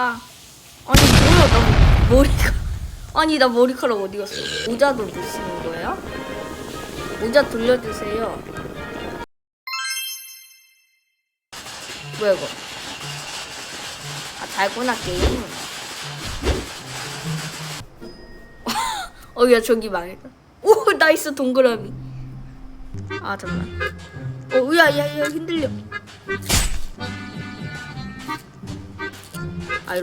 아, 아니 뭐야 나 머리가 아니 나 머리카락 어디 갔어? 모자도 넣으시는 거예요? 모자 돌려주세요. 뭐야 이거? 아 잘구나 게임. 어야 저기 망했다. 오 나이스 동그라미. 아 잠깐. 어 야야야 흔들려. 아.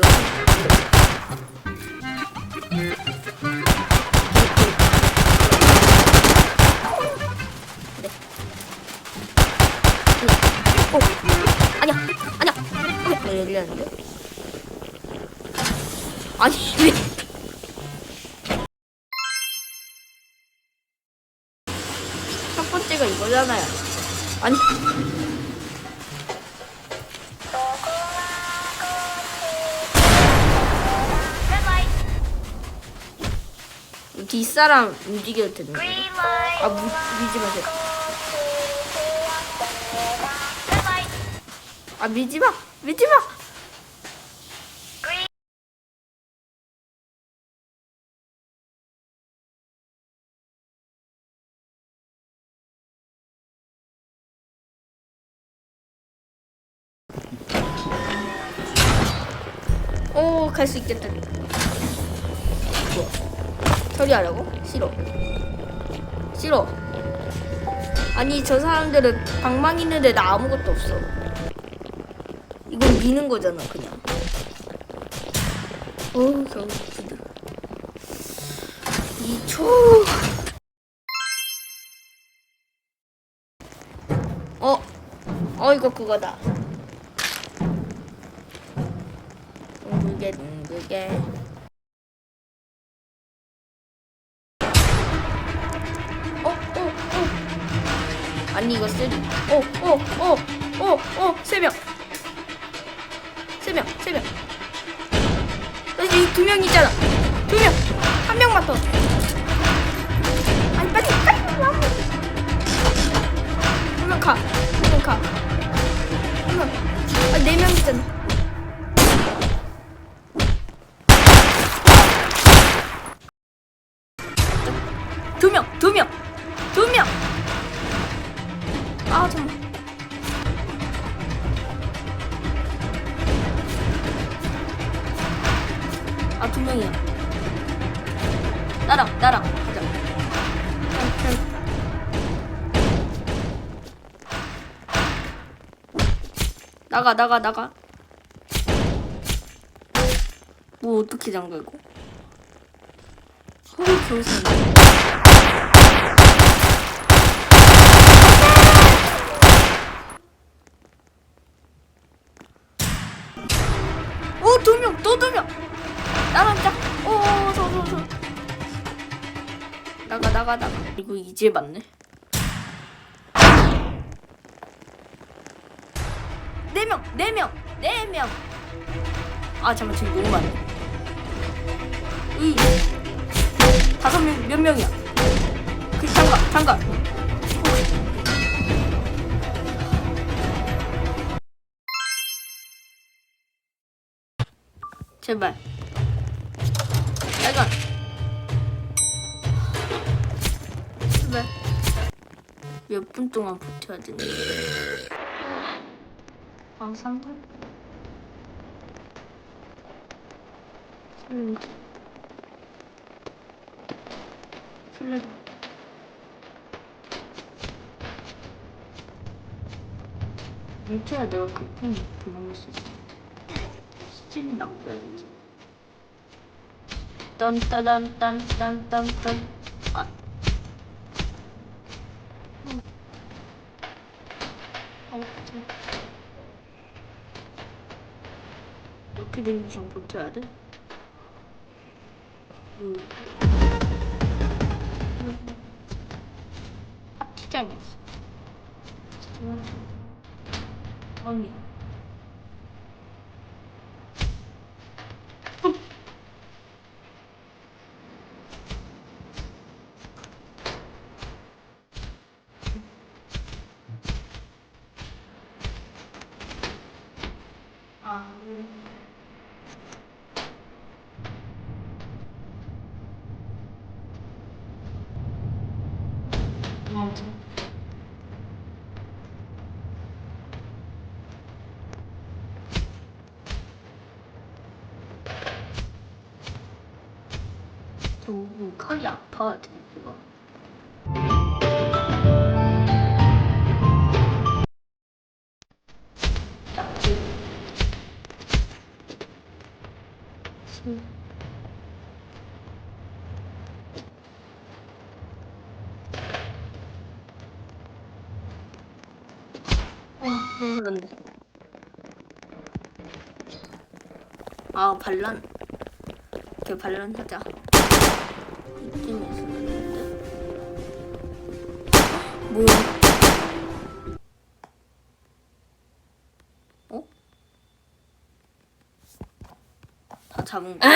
어. 네, 열렸는데. 아니, 왜? 첫 번째가 이거잖아요. 아니. 뒷사람 움직여도 되는 거예요? 아, 무, 밀지 마세요. 아, 밀지 마! 밀지 마! 오, 갈 수 있겠다. 뭐? 처리하라고? 싫어. 싫어. 아니, 저 사람들은 방망이 있는데 나 아무것도 없어. 이건 미는 거잖아, 그냥. 어우, 겨우 기들. 2초. 어, 어, 이거 그거다. 둥글게, 둥글게. 아니, 이거 쓰리. 어, 어, 어, 어, 어, 세 명. 세 명, 세 명. 여기 두명 있잖아. 두 명. 한 명만 더. 아니, 빨리, 빨리 와. 한명 가. 한 명 가. 한 명. 아, 네 명 있잖아. 두 명이야. 나랑, 나랑 가자. 나가, 나가, 나가. 뭐 어떻게 잠가 이거? 어우, 겨우 샀네. 오, 두 명, 또 두 명. 짝. 오, 서, 서, 서. 나가, 나가, 나가. 이거 이제 맞네. 네 명, 네 명, 네 명. 아, 잠깐 지금 너무 많네. 이 다섯 명, 몇 명이야? 그 잠깐, 잠깐. 제발. 빨간. 제발. 몇분 동안 버텨야 되니? 아, 상관? 음. 술래. 뭉쳐야 내가 급한 도망갈 수 있어. 스틸 낚여야지. 딴따단딴딴딴딴. 아. 음. 아무튼. 이렇게 된 이상 버텨야 돼? 음. 합치장이었어. 아, 음. 너무 칼이 아파 이거. 딱지. 심. 어, 그런데. 아, 반란. 이렇게 반란하자. 이쯤에서 있는데? 뭐야? 어? 다 잡은 거?